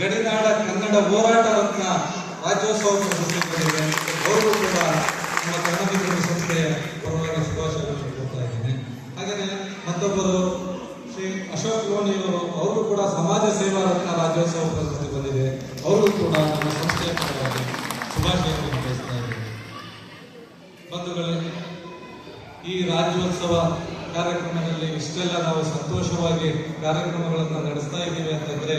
ಗಡಿನಾಡ ಕನ್ನಡ ಹೋರಾಟ ರತ್ನ ರಾಜ್ಯೋತ್ಸವ ಪ್ರಶಸ್ತಿ ಅವರು ಕೂಡ ನಮ್ಮ ಕನ್ನಡ ಸಂಸ್ಥೆಯ ಪರವಾಗಿ ಶುಭಾಶಯಗಳನ್ನು ಕೊಡ್ತಾ ಇದ್ದೇನೆ ಹಾಗೆಯೇ ಮತ್ತೊಬ್ಬರು ಶ್ರೀ ಅಶೋಕ್ ಲೋಣಿಯವರು ಅವರು ಕೂಡ ಸಮಾಜ ಸೇವಾ ರತ್ನ ರಾಜ್ಯೋತ್ಸವ ಪ್ರಶಸ್ತಿ ಬಂದಿದೆ. ಅವರು ಕೂಡ ನಮ್ಮ ಸಂಸ್ಥೆಯ ಪರವಾಗಿ ಶುಭಾಶಯಗಳನ್ನು ಬಯಸ್ತಾ ಇದ್ದೇನೆ. ಬಂಧುಗಳೇ, ಈ ರಾಜ್ಯೋತ್ಸವ ಕಾರ್ಯಕ್ರಮದಲ್ಲಿ ಇಷ್ಟೆಲ್ಲ ನಾವು ಸಂತೋಷವಾಗಿ ಕಾರ್ಯಕ್ರಮಗಳನ್ನು ನಡೆಸ್ತಾ ಇದ್ದೀವಿ ಅಂತಂದ್ರೆ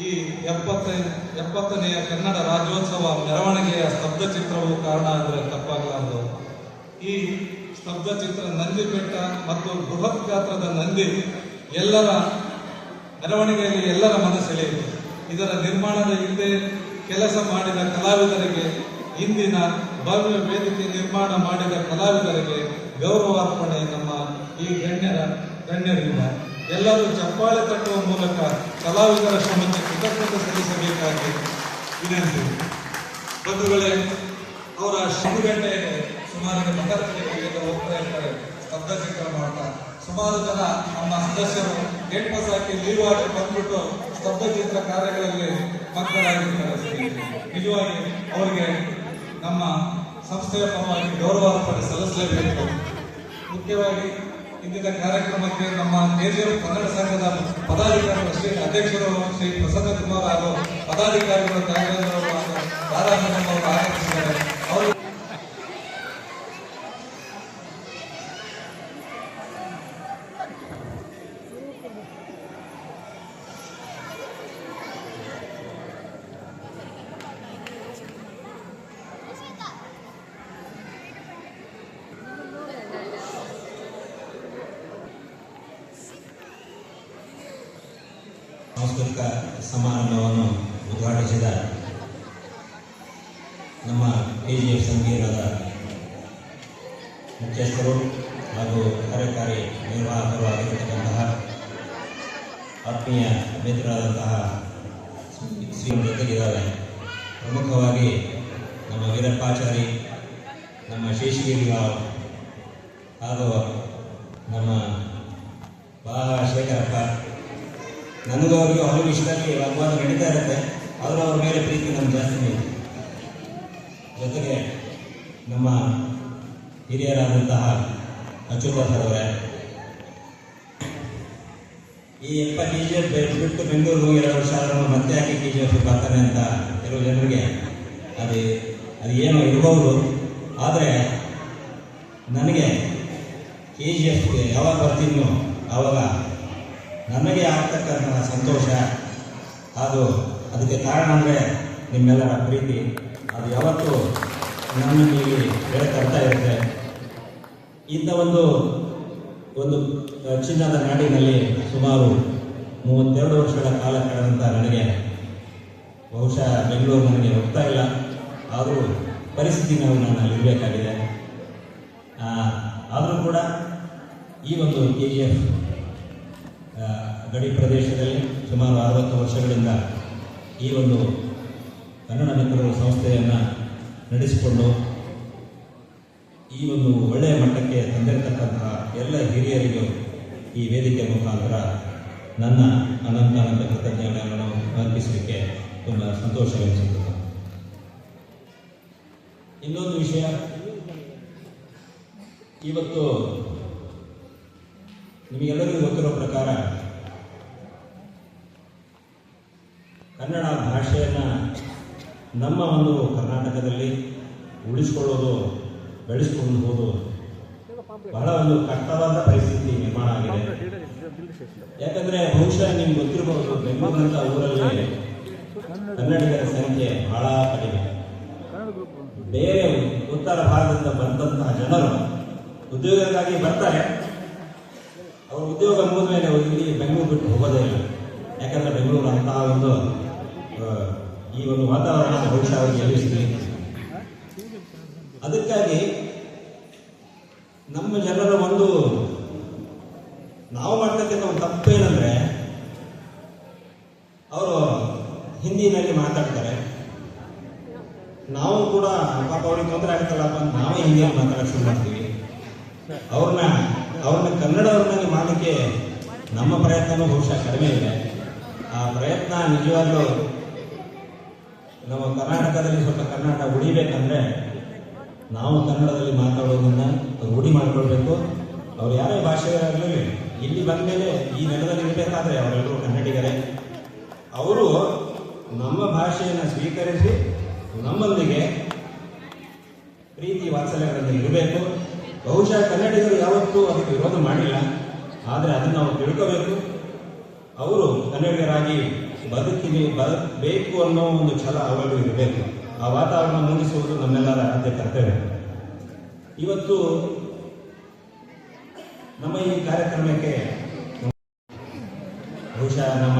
ಈ ಎಪ್ಪತ್ತ, ಎಪ್ಪತ್ತನೆಯ ಕನ್ನಡ ರಾಜ್ಯೋತ್ಸವ ಮೆರವಣಿಗೆಯ ಸ್ತಬ್ಧ ಚಿತ್ರವು ಕಾರಣ ಅಂದರೆ ತಪ್ಪಾಗಲಾರದು. ಈ ಸ್ತಬ್ಧ ಚಿತ್ರ ನಂದಿ ಬೆಟ್ಟ ಮತ್ತು ಬೃಹತ್ ಗಾತ್ರದ ನಂದಿ ಎಲ್ಲರ ಮೆರವಣಿಗೆಯಲ್ಲಿ ಎಲ್ಲರ ಮನಸ್ಸೆಳೆಯಿತು ಇದರ ನಿರ್ಮಾಣದ ಹಿಂದೆ ಕೆಲಸ ಮಾಡಿದ ಕಲಾವಿದರಿಗೆ ಇಂದಿನ ಭವ್ಯ ವೇದಿಕೆ ನಿರ್ಮಾಣ ಮಾಡಿದ ಕಲಾವಿದರಿಗೆ ಗೌರವಾರ್ಪಣೆ ನಮ್ಮ ಈ ಗಣ್ಯರ ಗಣ್ಯರಿಂದ ಎಲ್ಲರೂ ಚಪ್ಪಾಳೆ ತಟ್ಟುವ ಮೂಲಕ ಕಲಾವಿದರ ಶ್ರಮಕ್ಕೆ ಕೃತಜ್ಞತೆ ಸಲ್ಲಿಸಬೇಕಾಗಿ ವಿನಂತಿ. ಬಂಧುಗಳೇ, ಅವರ ಒಂದು ಗಂಟೆ ಸುಮಾರು ಮಕರಕಲಿಗೆ ಹೋಗ್ತಾ ಇರ್ತಾರೆ. ಸ್ತಬ್ಧ ಚಿತ್ರ ಮಾಡ್ತಾ. ಸುಮಾರು ಜನ ನಮ್ಮ ಸದಸ್ಯರು ಗೇಟ್ ಪಾಸ್ ಹಾಕಿ ಲೀವ್ ಆಗಿ ಬಂದ್ಬಿಟ್ಟು ಸ್ತಬ್ಧ ಚಿತ್ರ ಕಾರ್ಯಗಳಲ್ಲಿ ಮಕ್ಕಳಾಗಿರ್ತಾರೆ ನಿಜವಾಗಿ ಅವರಿಗೆ ನಮ್ಮ ಸಂಸ್ಥೆಯ ಪರವಾಗಿ ಗೌರವಾರ್ಪಣೆ ಸಲ್ಲಿಸಲೇಬೇಕು. ಮುಖ್ಯವಾಗಿ ಇಂದಿನ ಕಾರ್ಯಕ್ರಮಕ್ಕೆ ನಮ್ಮ ಕೆಜಿಎಫ್ ಕನ್ನಡ ಸಂಘದ ಪದಾಧಿಕಾರಿಗಳು ಶ್ರೀ ಅಧ್ಯಕ್ಷರು ಶ್ರೀ ಪ್ರಸನ್ನ ಕುಮಾರ್ ಹಾಗೂ ಪದಾಧಿಕಾರಿಗಳು ತ್ಯಾಗರಾಜ್ ಅವರು ಆಗಮಿಸಿದ್ದಾರೆ ಅವರು ಸಾಂಸ್ಕೃತಿಕ ಸಮಾರಂಭವನ್ನು ಉದ್ಘಾಟಿಸಿದ ನಮ್ಮ ಕೆ ಜಿ ಎಫ್ ಸಂಗೀತದ ಮುಖ್ಯಸ್ಥರು ಹಾಗೂ ಕಾರ್ಯಕಾರಿ ನಿರ್ವಾಹಕರು ಆಗಿರತಕ್ಕಂತಹ ಆತ್ಮೀಯ ಮಿತ್ರರಾದಂತಹ ಜೊತೆಗಿದ್ದಾರೆ. ಪ್ರಮುಖವಾಗಿ ನಮ್ಮ ವೀರಪ್ಪಾಚಾರಿ, ನಮ್ಮ ಶೇಷಗಿರಿರಾವ್ ಹಾಗೂ ನಮ್ಮ ಬಾ ಶೇಖರಪ್ಪ ನನಗೂ ಅವ್ರಿಗೂ ಹಲವು ಇಷ್ಟದಲ್ಲಿ ವಾಗ್ವಾದ ನಡೀತಾ ಇರುತ್ತೆ. ಆದರೂ ಅವ್ರ ಮೇಲೆ ಪ್ರೀತಿ ನಮ್ಗೆ ಜಾಸ್ತಿ ಇದೆ. ಜೊತೆಗೆ ನಮ್ಮ ಹಿರಿಯರಾದಂತಹ ಅಚ್ಯುತ ಸರ್ ಈ ಎಪ್ಪ ಕೆ ಜಿ ಎಫ್ ಬಿಟ್ಟು ಬೆಂಗಳೂರು ಹೋಗಿ ಎರಡು ವರ್ಷ ಆದರೂ ಮತ್ತೆ ಯಾಕೆ ಕೆ ಜಿ ಎಫ್ ಬರ್ತಾನೆ ಅಂತ ಕೆಲವು ಜನರಿಗೆ ಅದು ಅದು ಏನೋ ಇರಬಹುದು. ಆದರೆ ನನಗೆ ಕೆ ಜಿ ಎಫ್ಗೆ ಯಾವಾಗ ಬರ್ತೀನೋ ಆವಾಗ ನನಗೆ ಆಗ್ತಕ್ಕಂತಹ ಸಂತೋಷ, ಅದು ಅದಕ್ಕೆ ಕಾರಣ ಅಂದರೆ ನಿಮ್ಮೆಲ್ಲರ ಪ್ರೀತಿ. ಅದು ಯಾವತ್ತೂ ನಮ್ಮಲ್ಲಿ ಇಲ್ಲಿ ತರ್ತಾ ಇರುತ್ತೆ. ಇಂಥ ಒಂದು ಒಂದು ಚಿನ್ನದ ನಾಡಿನಲ್ಲಿ ಸುಮಾರು ಮೂವತ್ತೆರಡು ವರ್ಷಗಳ ಕಾಲ ಕಳೆದಂಥ ನನಗೆ ಬಹುಶಃ ಬೆಂಗಳೂರು ನನಗೆ ಹೋಗ್ತಾ ಇಲ್ಲ. ಆದರೂ ಪರಿಸ್ಥಿತಿ ನಾವು ನಾನು ಅಲ್ಲಿರಬೇಕಾಗಿದೆ ಆದರೂ ಕೂಡ ಈ ಒಂದು ಕೆ ಜಿ ಎಫ್ ಗಡಿ ಪ್ರದೇಶದಲ್ಲಿ ಸುಮಾರು ಅರವತ್ತು ವರ್ಷಗಳಿಂದ ಈ ಒಂದು ಕನ್ನಡ ಮಿತ್ರರು ಸಂಸ್ಥೆಯನ್ನು ನಡೆಸಿಕೊಂಡು ಈ ಒಂದು ಒಳ್ಳೆಯ ಮಟ್ಟಕ್ಕೆ ತಂದಿರತಕ್ಕಂತಹ ಎಲ್ಲ ಹಿರಿಯರಿಗೂ ಈ ವೇದಿಕೆ ಮುಖಾಂತರ ನನ್ನ ಅನಂತ ಅನಂತ ಕೃತಜ್ಞತೆಗಳನ್ನು ಅರ್ಪಿಸಲಿಕ್ಕೆ ತುಂಬ ಸಂತೋಷವೆನಿಸುತ್ತದೆ ಇನ್ನೊಂದು ವಿಷಯ. ಇವತ್ತು ನಿಮಗೆಲ್ಲರಿಗೂ ಗೊತ್ತಿರೋ ಪ್ರಕಾರ ಕನ್ನಡ ಭಾಷೆಯನ್ನು ನಮ್ಮ ಒಂದು ಕರ್ನಾಟಕದಲ್ಲಿ ಉಳಿಸ್ಕೊಳ್ಳೋದು, ಬೆಳೆಸ್ಕೊಂಡು ಹೋದು ಬಹಳ ಒಂದು ಕಷ್ಟವಾದ ಪರಿಸ್ಥಿತಿ ನಿರ್ಮಾಣ ಆಗಿದೆ. ಯಾಕಂದ್ರೆ ಬಹುಶಃ ನಿಮ್ಗೆ ಗೊತ್ತಿರಬಹುದು ಬೆಂಗಳೂರಿನ ಊರಲ್ಲಿ ಕನ್ನಡಿಗರ ಸಂಖ್ಯೆ ಬಹಳ ಕಡಿಮೆ. ಬೇರೆ ಉತ್ತರ ಭಾರತದಿಂದ ಬಂದಂತಹ ಜನರು ಉದ್ಯೋಗಕ್ಕಾಗಿ ಬರ್ತಾರೆ. ಅವರು ಉದ್ಯೋಗ ಮುಗಿದ ಮೇಲೆ ಅವ್ರು ಇಲ್ಲಿ ಬೆಂಗಳೂರು ಬಿಟ್ಟು ಹೋಗೋದೇ ಇಲ್ಲ. ಯಾಕಂದ್ರೆ ಬೆಂಗಳೂರು ಅಂತ ಒಂದು ಈ ಒಂದು ವಾತಾವರಣ ಬಹುಶಃ ಅವರಿಗೆ ಎದುರಿಸಿದೆ ಅದಕ್ಕಾಗಿ ನಮ್ಮ ಜನರ ಒಂದು, ನಾವು ಮಾಡ್ತಕ್ಕಂಥ ಒಂದು ತಪ್ಪೇನಂದ್ರೆ ಅವರು ಹಿಂದಿನಲ್ಲಿ ಮಾತಾಡ್ತಾರೆ. ನಾವು ಕೂಡ, ಪಾಪ ಅವ್ರಿಗೆ ತೊಂದರೆ ಆಗ್ತಲ್ಲಪ್ಪ ನಾವೇ ಹಿಂದಿಯಲ್ಲಿ ಮಾತಾಡೋಕೆ ಶುರು ಮಾಡ್ತೀವಿ. ಅವ್ರನ್ನ ಅವ್ರನ್ನ ಮಾಡಲಿಕ್ಕೆ ನಮ್ಮ ಪ್ರಯತ್ನವೂ ಬಹುಶಃ ಕಡಿಮೆ ಇದೆ. ಆ ಪ್ರಯತ್ನ ನಿಜವಾಗ್ಲೂ ನಮ್ಮ ಕರ್ನಾಟಕದಲ್ಲಿ ಸ್ವಲ್ಪ ಕನ್ನಡ ಉಳಿಬೇಕಂದ್ರೆ ನಾವು ಕನ್ನಡದಲ್ಲಿ ಮಾತಾಡೋದನ್ನ ರೂಢಿ ಮಾಡಿಕೊಳ್ಬೇಕು. ಅವ್ರು ಯಾರೇ ಭಾಷೆಯಾಗಲಿ ಇಲ್ಲಿ ಬಂದ ಮೇಲೆ ಈ ನೆಲದಲ್ಲಿ ಇರಬೇಕಾದ್ರೆ ಅವರೆಲ್ಲರೂ ಕನ್ನಡಿಗರೇ. ಅವರು ನಮ್ಮ ಭಾಷೆಯನ್ನು ಸ್ವೀಕರಿಸಿ ನಮ್ಮೊಂದಿಗೆ ಪ್ರೀತಿ ವಾತ್ಸಲ್ಯಗಳಲ್ಲಿ ಇರಬೇಕು ಬಹುಶಃ ಕನ್ನಡಿಗರು ಯಾವತ್ತೂ ಅದಕ್ಕೆ ವಿರೋಧ ಮಾಡಿಲ್ಲ. ಆದರೆ ಅದನ್ನು ನಾವು ತಿಳ್ಕೋಬೇಕು. ಅವರು ಕನ್ನಡಿಗರಾಗಿ ಬದುಕಿದೆ ಬದುಕಬೇಕು ಅನ್ನೋ ಒಂದು ಛಲ ಅವರಲ್ಲಿ ಇರಬೇಕು. ಆ ವಾತಾವರಣ ಮೂಡಿಸುವುದು ನಮ್ಮೆಲ್ಲರ ಆದ್ಯ ಕರ್ತವ್ಯ. ಇವತ್ತು ನಮ್ಮ ಈ ಕಾರ್ಯಕ್ರಮಕ್ಕೆ ಬಹುಶಃ ನಮ್ಮ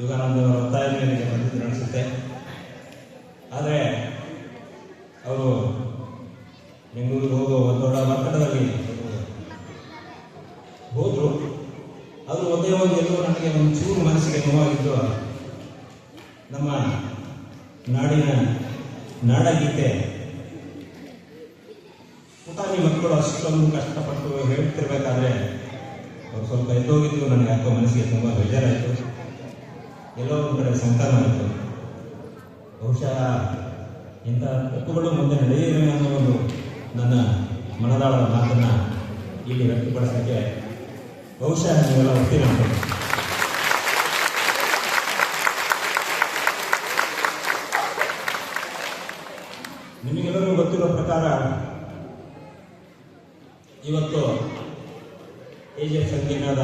ಯೋಗಾನಂದ ಅವರ ಒತ್ತಾಯದ ಮೇರೆಗೆ ಬಂದಿದ್ದು ಅನಿಸುತ್ತೆ. ಆದರೆ ಅವರು ಬೆಂಗಳೂರಿಗೆ ಹೋಗೋ ದೊಡ್ಡ ಒತ್ತಡದಲ್ಲಿ ಅವರು ಹೋದ್ರು ಅದು ಒಂದೇ ಒಂದು ಎಲ್ಲೋ ನನಗೆ ಒಂಚೂರು ಚೂರು ಮನಸ್ಸಿಗೆ ನೋವಾಗಿದ್ದು ನಮ್ಮ ನಾಡಿನ ನಾಡಗೀತೆ. ಪುಟಾಣಿ ಮಕ್ಕಳು ಅಷ್ಟೊಂದು ಕಷ್ಟಪಟ್ಟು ಹೇಳ್ತಿರ್ಬೇಕಾದ್ರೆ ಅವ್ರು ಸ್ವಲ್ಪ ಎದ್ದೋಗಿದ್ದು ನನಗೆ ಯಾಕೋ ಮನಸ್ಸಿಗೆ ತುಂಬ ಬೇಜಾರಾಯಿತು. ಎಲ್ಲೋ ಒಂದು ಕಡೆ ಸಂತಾನ ಆಯಿತು. ಬಹುಶಃ ಇಂಥ ತಪ್ಪುಗಳು ಮುಂದೆ ನಡೆಯಿದೆ ಅನ್ನೋ ಒಂದು ನನ್ನ ಮನದಾಳದ ಮಾತನ್ನು ಇಲ್ಲಿ ವ್ಯಕ್ತಪಡಿಸೋಕ್ಕೆ ಬಹುಶಃ ನೀವೆಲ್ಲ ಒಪ್ಪಿನ ನಿಮಗೆಲ್ಲರಿಗೂ ಗೊತ್ತಿರೋ ಪ್ರಕಾರ ಇವತ್ತು ಎಜೆಫ್ ಸಂಕೀರ್ಣದ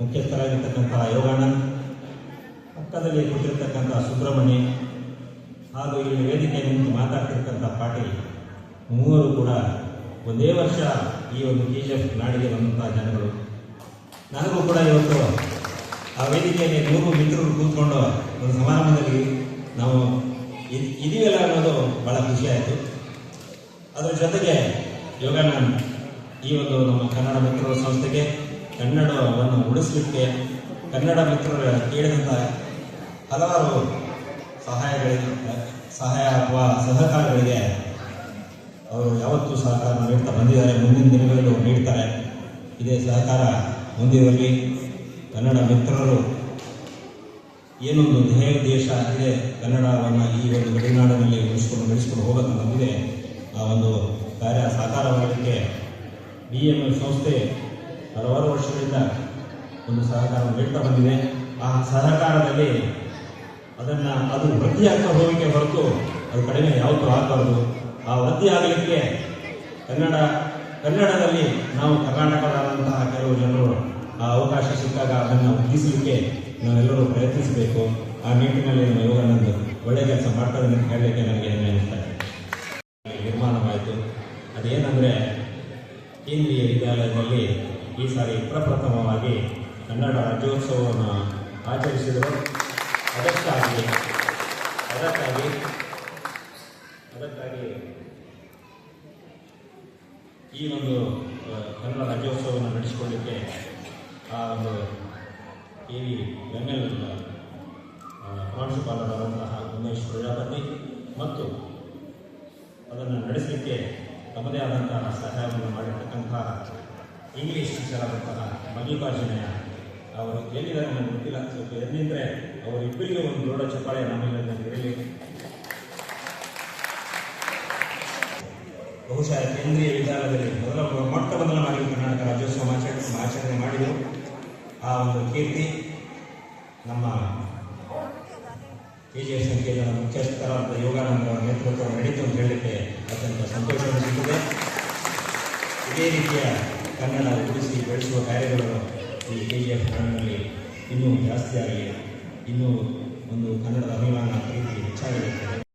ಮುಖ್ಯಸ್ಥರಾಗಿರ್ತಕ್ಕಂಥ ಯೋಗಾನಂದ್, ಪಕ್ಕದಲ್ಲಿ ಕೂತಿರ್ತಕ್ಕಂಥ ಸುಬ್ರಹ್ಮಣ್ಯ ಹಾಗೂ ಇಲ್ಲಿ ವೇದಿಕೆ ನಿಂತು ಮಾತಾಡ್ತಿರ್ತಕ್ಕಂಥ ಪಾಟೀಲ್, ಮೂವರು ಕೂಡ ಒಂದೇ ವರ್ಷ ಈ ಒಂದು ಕೆ ಜಿ ಎಫ್ ನಾಡಿಗೆ ಬಂದಂತಹ ಜನಗಳು. ನನಗೂ ಕೂಡ ಇವತ್ತು ಆ ವೇದಿಕೆಯಲ್ಲಿ ಮೂರು ಮಿತ್ರರು ಕೂತ್ಕೊಂಡು ಒಂದು ಸಮಾರಂಭದಲ್ಲಿ ನಾವು ಇದ್- ಇದೀವಲ್ಲ ಅನ್ನೋದು ಬಹಳ ಖುಷಿಯಾಯಿತು ಅದರ ಜೊತೆಗೆ ಯೋಗಾನಂದ್ ಈ ಒಂದು ನಮ್ಮ ಕನ್ನಡ ಮಿತ್ರರ ಸಂಸ್ಥೆಗೆ ಕನ್ನಡವನ್ನು ಉಳಿಸಲಿಕ್ಕೆ ಕನ್ನಡ ಮಿತ್ರರು ಕೇಳಿದಂಥ ಹಲವಾರು ಸಹಾಯಗಳಿಗೆ ಸಹಾಯ ಅಥವಾ ಸಹಕಾರಗಳಿಗೆ ಅವರು ಯಾವತ್ತೂ ಸಹಕಾರ ನೀಡ್ತಾ ಬಂದಿದ್ದಾರೆ. ಮುಂದಿನ ದಿನಗಳಲ್ಲೂ ನೀಡ್ತಾರೆ. ಇದೇ ಸಹಕಾರ ಮುಂದಿರಲಿ ಕನ್ನಡ ಮಿತ್ರರು ಏನೊಂದು ಧ್ಯೇಯ ದೇಶ ಇದೆ ಕನ್ನಡವನ್ನು ಈ ಒಂದು ಗಡಿನಾಡಿನಲ್ಲಿ ಉಳಿಸ್ಕೊಂಡು, ಬೆಳೆಸ್ಕೊಂಡು ಹೋಗೋದು ಬಂದಿದೆ ಆ ಒಂದು ಕಾರ್ಯ ಸಾಕಾರವಾಗಲಿಕ್ಕೆ ಬಿ ಎಂ ಎಲ್ ಸಂಸ್ಥೆ ಹಲವಾರು ವರ್ಷಗಳಿಂದ ಒಂದು ಸಹಕಾರ ನೀಡ್ತಾ ಬಂದಿದೆ. ಆ ಸಹಕಾರದಲ್ಲಿ ಅದನ್ನು ಅದು ವೃದ್ಧಿ ಆಗ್ತಾ ಹೋಗಲಿಕ್ಕೆ ಹೊರತು ಅದು ಕಡಿಮೆ ಯಾವತ್ತೂ ಆಗಬಾರ್ದು. ಆ ವೃದ್ಧಿ ಆಗಲಿಕ್ಕೆ ಕನ್ನಡ, ಕನ್ನಡದಲ್ಲಿ ನಾವು ಕರ್ನಾಟಕದಾದಂತಹ ಕೆಲವು ಜನರು ಆ ಅವಕಾಶ ಸಿಕ್ಕಾಗ ಅದನ್ನು ವೃದ್ಧಿಸಲಿಕ್ಕೆ ನಾವೆಲ್ಲರೂ ಪ್ರಯತ್ನಿಸಬೇಕು. ಆ ನಿಟ್ಟಿನಲ್ಲಿ ನಮ್ಮ ಯೋಗಾನಂದ್ ಒಳ್ಳೆ ಕೆಲಸ ಮಾಡ್ತಾರೆ ಅಂತ ಹೇಳಲಿಕ್ಕೆ ನನಗೆ ಹೆಮ್ಮೆ ಅನಿಸ್ತಾ ಇದೆ. ನಿರ್ಮಾಣವಾಯಿತು. ಅದೇನೆಂದರೆ, ಕೇಂದ್ರೀಯ ವಿದ್ಯಾಲಯದಲ್ಲಿ ಈ ಸಾರಿ ಪ್ರಪ್ರಥಮವಾಗಿ ಕನ್ನಡ ರಾಜ್ಯೋತ್ಸವವನ್ನು ಆಚರಿಸಿದರು. ಅದಕ್ಕಾಗಿ ಅದಕ್ಕಾಗಿ ಅದಕ್ಕಾಗಿ ಈ ಒಂದು ಕನ್ನಡ ರಾಜ್ಯೋತ್ಸವವನ್ನು ನಡೆಸಿಕೊಳ್ಳಲಿಕ್ಕೆ ಆ ಒಂದು ಕೆ ವಿ ಎಂ ಎಲ್ ಪ್ರಾಂಶುಪಾಲರಾದಂತಹ ಉಮೇಶ್ ಪ್ರಜಾಪತಿ ಮತ್ತು ಅದನ್ನು ನಡೆಸಲಿಕ್ಕೆ ತಮ್ಮದೇ ಆದಂತಹ ಸಹಾಯವನ್ನು ಮಾಡಿರ್ತಕ್ಕಂತಹ ಇಂಗ್ಲಿಷ್ ಟೀಚರಾದಂತಹ ಮಲ್ಲಿಕಾರ್ಜುನಯ್ಯ ಅವರು ಎಲ್ಲಿದ್ದಾರೆ ನನಗೆ ಗೊತ್ತಿಲ್ಲ. ಸ್ವಲ್ಪ ಅವರು ಅವರಿಬ್ಬರಿಗೆ ಒಂದು ದೊಡ್ಡ ಚಪ್ಪಾಳೆ ನಮ್ಮೆಲ್ಲರಿಗೂ ಇರಲಿ ಬಹುಶಃ ಕೇಂದ್ರೀಯ ವಿಚಾರದಲ್ಲಿ ಮೊದಲ ಮೊಟ್ಟ ಮೊದಲ ಮಾಡಿ ಕರ್ನಾಟಕ ರಾಜ್ಯೋತ್ಸವ ಆಚರಣೆ ಆಚರಣೆ ಮಾಡಿದರು. ಆ ಒಂದು ಕೀರ್ತಿ, ನಮ್ಮ ಕೆ ಜಿ ಎಸ್ ಸಂಕೇತದ ಮುಖ್ಯಸ್ಥರಾದ ಯೋಗಾನಂದ ನೇತೃತ್ವ ನಡೀತು ಅಂತ ಹೇಳಲಿಕ್ಕೆ ಅತ್ಯಂತ ಸಂತೋಷವನ್ನು ಅನಿಸುತ್ತದೆ. ಇದೇ ರೀತಿಯ ಕನ್ನಡ ಉಳಿಸಿ ಬೆಳೆಸುವ ಕಾರ್ಯಗಳು ಈ ಕೆ ಜಿ ಎಫ್ ಕನ್ನಡದಲ್ಲಿ ಇನ್ನೂ ಜಾಸ್ತಿ ಆಗಲಿ ಇನ್ನೂ ಒಂದು ಕನ್ನಡದ ಅಭಿಮಾನ ಪ್ರೀತಿ ಹೆಚ್ಚಾಗಲಿದೆ